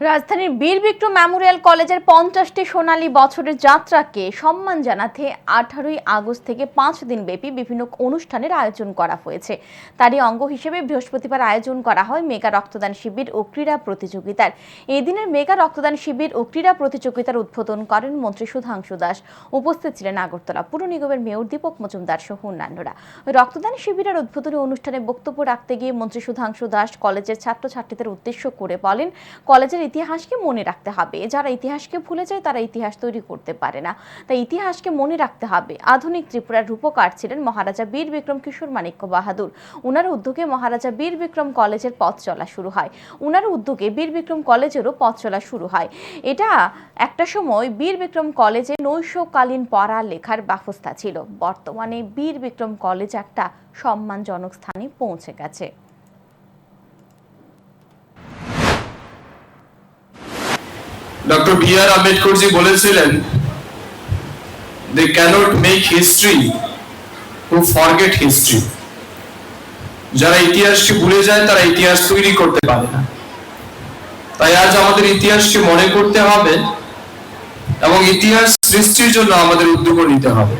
রাজধানীর বীর বিক্রম মেমোরিয়াল কলেজের পঞ্চাশটি সোনালী বছরের যাত্রাকে সম্মান জানাতে আঠারোই আগস্ট থেকে পাঁচ দিন ব্যাপী বিভিন্ন অনুষ্ঠানের আয়োজন করা হয়েছে। তারই অঙ্গ হিসেবে বৃহস্পতিবার আয়োজন করা হয় মেগা রক্তদান শিবির ও ক্রীড়া প্রতিযোগিতার। এদিনের মেগা রক্তদান শিবির ও ক্রীড়া প্রতিযোগিতার উদ্বোধন করেন মন্ত্রী সুধাংশু দাস। উপস্থিত ছিলেন আগরতলা পুর নিগমের মেয়র দীপক মজুমদার সহ অন্যান্যরা। রক্তদান শিবিরের উদ্বোধনী অনুষ্ঠানে বক্তব্য রাখতে গিয়ে মন্ত্রী সুধাংশু দাস কলেজের ছাত্রছাত্রীদের উদ্দেশ্য করে বলেন, কলেজের ইতিহাসকে মনে রাখতে হবে। যারা ইতিহাসকে ভুলে যায়, তারা ইতিহাস তৈরি করতে পারে না। তাই ইতিহাসকে মনে রাখতে হবে। আধুনিক ত্রিপুরার রূপকার ছিলেন মহারাজা বীর বিক্রম কিশোর মাণিক্য বাহাদুর। উনার উদ্যোগে মহারাজা বীর বিক্রম কলেজের পথ চলা শুরু হয়। উনার উদ্যোগে বীর বিক্রম কলেজেরও পথ চলা শুরু হয়। এটা একটা সময় বীর বিক্রম কলেজে নৈশকালীন পড়া লেখার ব্যবস্থা ছিল। বর্তমানে বীর বিক্রম কলেজ একটা সম্মানজনক স্থানে পৌঁছে গেছে। ডক্টর বি আর আম্বেদকরজি বলেছিলেন they cannot make history who forget history যারা ইতিহাসকে ভুলে যায়, তারা ইতিহাস তৈরি করতে পারে না। তাই আজ আমাদের ইতিহাসকে মনে করতে হবে এবং ইতিহাস সৃষ্টির জন্য আমাদের উদ্যোগ নিতে হবে।